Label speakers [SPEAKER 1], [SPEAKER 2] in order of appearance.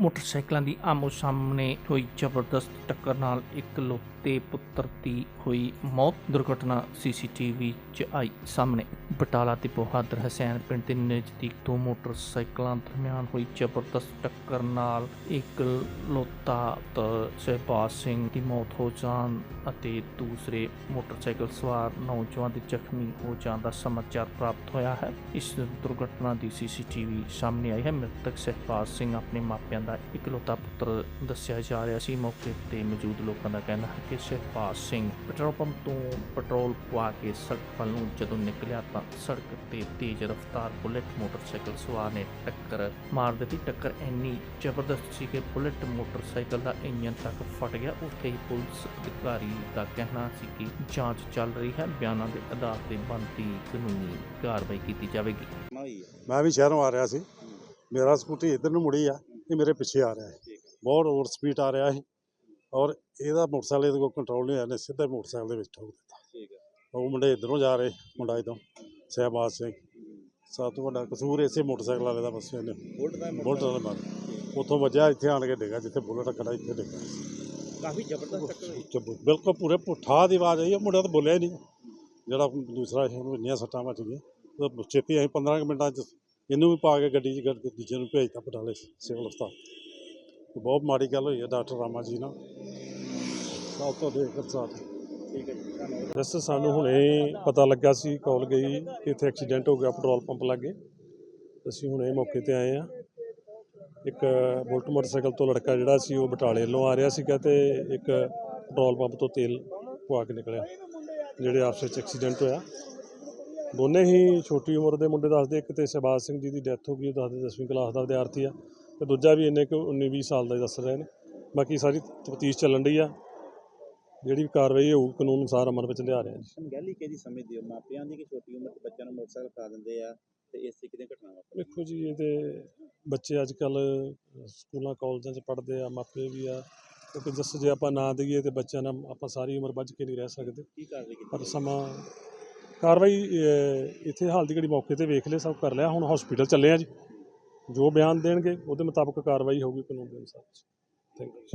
[SPEAKER 1] ਮੋਟਰਸਾਈਕਲਾਂ ਦੀ ਆਮੋ ਸਾਹਮਣੇ ਹੋਈ ਜ਼ਬਰਦਸਤ ਟੱਕਰ ਨਾਲ ਇੱਕ ਲੋਤੇ ਪੁੱਤਰ ਦੀ ਹੋਈ ਮੌਤ। ਦੁਰਘਟਨਾ ਸੀਸੀਟੀਵੀ 'ਚ ਆਈ ਸਾਹਮਣੇ। ਬਟਾਲਾ ਤੇ ਬਹਾਦਰ ਹਸੈਨ ਪਿੰਡ ਦੇ ਨਜ਼ਦੀਕ ਦੋ ਮੋਟਰਸਾਈਕਲਾਂ ਦਰਮਿਆਨ ਹੋਈ ਜ਼ਬਰਦਸਤ ਟੱਕਰ ਨਾਲ ਇੱਕ ਲੋਤਾ ਸਹਿਬਾਜ਼ ਸਿੰਘ ਦੀ ਮੌਤ ਹੋ ਜਾਣ ਅਤੇ ਦੂਸਰੇ ਮੋਟਰਸਾਈਕਲ ਸਵਾਰ ਨੌਜਵਾਨ ਦੇ ਜ਼ਖਮੀ ਹੋ ਜਾਣ ਦਾ ਸਮਾਚਾਰ ਪ੍ਰਾਪਤ ਹੋਇਆ ਹੈ। ਇਸ ਦੁਰਘਟਨਾ ਦੀ ਸੀਸੀਟੀਵੀ ਸਾਹਮਣੇ ਆਈ ਹੈ। ਮ੍ਰਿਤਕ ਸਹਿਬਾਜ਼ ਸਿੰਘ ਆਪਣੇ ਮਾਪਿਆਂ ਦਾ ਇਕਲੌਤਾ ਪੁੱਤਰ ਦੱਸਿਆ ਜਾ ਰਿਹਾ ਸੀ। ਮੌਕੇ ਤੇ ਮੌਜੂਦ ਲੋਕਾਂ ਦਾ ਕਹਿਣਾ ਹੈ ਕਿ ਸਹਿਬਾਜ਼ ਸਿੰਘ ਪੈਟਰੋਲ ਪੰਪ ਤੋਂ ਪੈਟਰੋਲ ਪਵਾ ਕੇ ਸੜਕ ਵੱਲ ਨੂੰ ਜਦੋਂ ਨਿਕਲਿਆ ਤਾਂ ਸੜਕ ਤੇ ਤੇਜ਼ ਰਫ਼ਤਾਰ ਬੁਲਟ ਮੋਟਰਸਾਈਕਲ ਸਵਾਰ ਨੇ ਟੱਕਰ ਮਾਰ ਦਿੱਤੀ। ਟੱਕਰ ਇੰਨੀ ਜ਼ਬਰਦਸਤ ਸੀ ਕਿ ਬੁਲਟ ਮੋਟਰਸਾਈਕਲ ਦਾ ਇੰਜਨ ਤੱਕ ਫਟ ਗਿਆ। ਉੱਥੇ ਹੀ ਪੁਲਿਸ ਅਧਿਕਾਰੀ ਦਾ ਕਹਿਣਾ ਸੀ ਕਿ ਜਾਂਚ ਚੱਲ ਰਹੀ ਹੈ। ਬਿਆਨਾਂ ਦੇ ਆਧਾਰ ਤੇ ਬਣਦੀ ਕਾਨੂੰਨੀ ਕਾਰਵਾਈ ਕੀਤੀ ਜਾਵੇਗੀ।
[SPEAKER 2] ਮੈਂ ਵੀ ਸ਼ਹਿਰੋਂ ਆ ਰਿਹਾ ਸੀ। ਮੇਰਾ ਸਕੂਟੀ ਇੱਧਰ ਨੂੰ ਮੁੜੀ ਆ। ਇਹ ਮੇਰੇ ਪਿੱਛੇ ਆ ਰਿਹਾ ਹੈ ਬਹੁਤ ਓਵਰ ਸਪੀਡ ਆ ਰਿਹਾ ਸੀ। ਔਰ ਇਹਦਾ ਮੋਟਰਸਾਈਕਲ ਇਹਦੇ ਕੋਲ ਕੰਟਰੋਲ ਨਹੀਂ ਹੋਇਆ। ਨੇ ਸਿੱਧਾ ਮੋਟਰਸਾਈਕਲ ਦੇ ਵਿੱਚ ਠੋਕ ਦਿੱਤਾ।
[SPEAKER 3] ਠੀਕ ਹੈ।
[SPEAKER 2] ਉਹ ਮੁੰਡੇ ਇੱਧਰੋਂ ਜਾ ਰਹੇ ਮੁੰਡਾ ਇਦੋਂ ਸਹਿਬਾਜ਼ ਸਿੰਘ। ਸਭ ਤੋਂ ਵੱਡਾ ਕਸੂਰ ਇਸੇ ਮੋਟਰਸਾਈਕਲ ਵਾਲੇ ਦਾ ਬਸ ਇਹਨੇ।
[SPEAKER 3] ਬੁਲਟ ਦਾ
[SPEAKER 2] ਬੁਲਟ ਵਾਲੇ ਮਾਰ। ਉੱਥੋਂ ਵੱਜਿਆ ਇੱਥੇ ਆਣ ਕੇ ਡਿੱਗਾ ਜਿੱਥੇ ਬੁਲਟ ਖੜਾ ਇੱਥੇ ਡਿੱਗਾ।
[SPEAKER 3] ਕਾਫੀ ਜ਼ਬਰਦਸਤ ਟੱਕਰ ਹੋਈ
[SPEAKER 2] ਬਿਲਕੁਲ ਪੂਰੇ ਪੁੱਠਾ ਦੀ ਆਵਾਜ਼ ਆਈ ਉਹ ਮੁੰਡਾ ਤਾਂ ਬੋਲਿਆ ਹੀ ਨਹੀਂ। ਜਿਹੜਾ ਦੂਸਰਾ ਸੀ ਉਹਨੂੰ ਇੰਨੀਆਂ ਸੱਟਾਂ ਵੱਜ ਗਈਆਂ ਉਹ ਛੇਤੀ ਅਸੀਂ 15 ਕੁ ਮਿੰਟਾਂ 'ਚ ਇਹਨੂੰ ਵੀ ਪਾ ਕੇ ਗੱਡੀ 'ਚ ਗੱਡ- ਦੂਜੇ ਨੂੰ ਭੇਜਤਾ ਬਟਾਲੇ ਸਿਵਲ ਹਸਪਤਾਲ। ਤੇ ਬਹੁਤ ਮਾੜੀ ਗੱਲ ਹੋਈ ਹੈ ਡਾਕਟਰ ਰਾਮਾ ਜੀ ਨਾਲ। ਸਭ ਤੋਂ ਦੇਖ ਸਾਥ
[SPEAKER 3] ਜੀ ਧੰਨਵਾਦ
[SPEAKER 4] ਵੈਸੇ ਸਾਨੂੰ ਹੁਣੇ ਪਤਾ ਲੱਗਾ ਸੀ, ਕਾਲ ਗਈ ਕਿ ਇੱਥੇ ਐਕਸੀਡੈਂਟ ਹੋ ਗਿਆ, ਪੈਟਰੋਲ ਪੰਪ ਲਾਗੇ। ਅਸੀਂ ਹੁਣੇ ਮੌਕੇ ਤੇ ਆਏ ਆ ਇੱਕ ਬੁਲਟ ਮੋਟਰਸਾਈਕਲ ਤੋਂ ਲੜਕਾ ਜਿਹੜਾ ਸੀ, ਉਹ ਬਟਾਲੇ ਵੱਲੋਂ ਆ ਰਿਹਾ ਸੀਗਾ ਤੇ ਇੱਕ ਪੈਟਰੋਲ ਪੰਪ ਤੋਂ ਤੇਲ ਪਵਾ ਕੇ ਨਿਕਲਿਆ, ਜਿਹੜੇ ਆਪਸ ਵਿੱਚ ਐਕਸੀਡੈਂਟ ਹੋਇਆ। ਦੋਨੇ ਹੀ ਛੋਟੀ ਉਮਰ ਦੇ ਮੁੰਡੇ ਦੱਸਦੇ, ਇੱਕ ਤੇ ਸ਼ਹਿਬਾਜ਼ ਸਿੰਘ ਜੀ ਦੀ ਡੈਥ ਹੋ ਗਈ, ਉਹ ਦੱਸਦੇ 10ਵੀਂ ਕਲਾਸ ਦਾ ਵਿਦਿਆਰਥੀ ਆ ਤੇ ਦੂਜਾ ਵੀ ਇੰਨੇ ਕੁ 19 20 ਸਾਲ ਦਾ ਦੱਸ ਰਹੇ ਨੇ। ਬਾਕੀ ਸਾਰੀ ਤਫਤੀਸ਼ ਚੱਲਣ ਰਹੀ ਆ। ਜਿਹੜੀ ਵੀ ਕਾਰਵਾਈ ਹੋਊ ਕਾਨੂੰਨ ਅਨੁਸਾਰ ਅਮਲ ਵਿੱਚ ਲਿਆ ਰਹੇ ਹਾਂ ਜੀ
[SPEAKER 3] ਅਣਗਹਿਲੀ ਕਿਹਦੀ ਸਮਝਦੇ ਹੋ ਮਾਪਿਆਂ ਦੀ ਕਿ ਛੋਟੀ ਉਮਰ 'ਚ ਬੱਚਿਆਂ ਨੂੰ ਮੋਟਰਸਾਈਕਲ ਕਰਾ ਦਿੰਦੇ ਆ ਤੇ ਇਸ ਤਰੀਕੇ ਦੀਆਂ ਘਟਨਾਵਾਂ ਵਾਪਰਦੀਆਂ।
[SPEAKER 4] ਵੇਖੋ ਜੀ ਇਹਦੇ ਬੱਚੇ ਅੱਜ ਕੱਲ ਸਕੂਲਾਂ ਕਾਲਜਾਂ 'ਚ ਪੜ੍ਹਦੇ ਆ ਮਾਪੇ ਵੀ ਆ। ਕਿਉਂਕਿ ਜਿਸ ਜੇ ਆਪਾਂ ਨਾ ਦਈਏ ਤੇ ਬੱਚਿਆਂ ਨਾਲ ਆਪਾਂ ਸਾਰੀ ਉਮਰ ਬੱਝ ਕੇ ਨਹੀਂ ਰਹਿ ਸਕਦੇ।
[SPEAKER 3] ਕੀ ਕਾਰਵਾਈ ਕੀਤੀ
[SPEAKER 4] ਪਰ ਸਮਾਂ ਕਾਰਵਾਈ ਅਹ, ਇੱਥੇ ਹਾਲ ਦੀ ਘੜੀ ਮੌਕੇ ਤੇ ਵੇਖ ਲਿਆ ਸਭ ਕਰ ਲਿਆ ਹੁਣ ਹਸਪੀਟਲ ਚੱਲੇ ਆ ਜੀ। ਜੋ ਬਿਆਨ ਦੇਣਗੇ ਉਹਦੇ ਮੁਤਾਬਕ ਕਾਰਵਾਈ ਹੋਊਗੀ ਕਾਨੂੰਨ ਦੇ ਅਨੁਸਾਰ। Thank you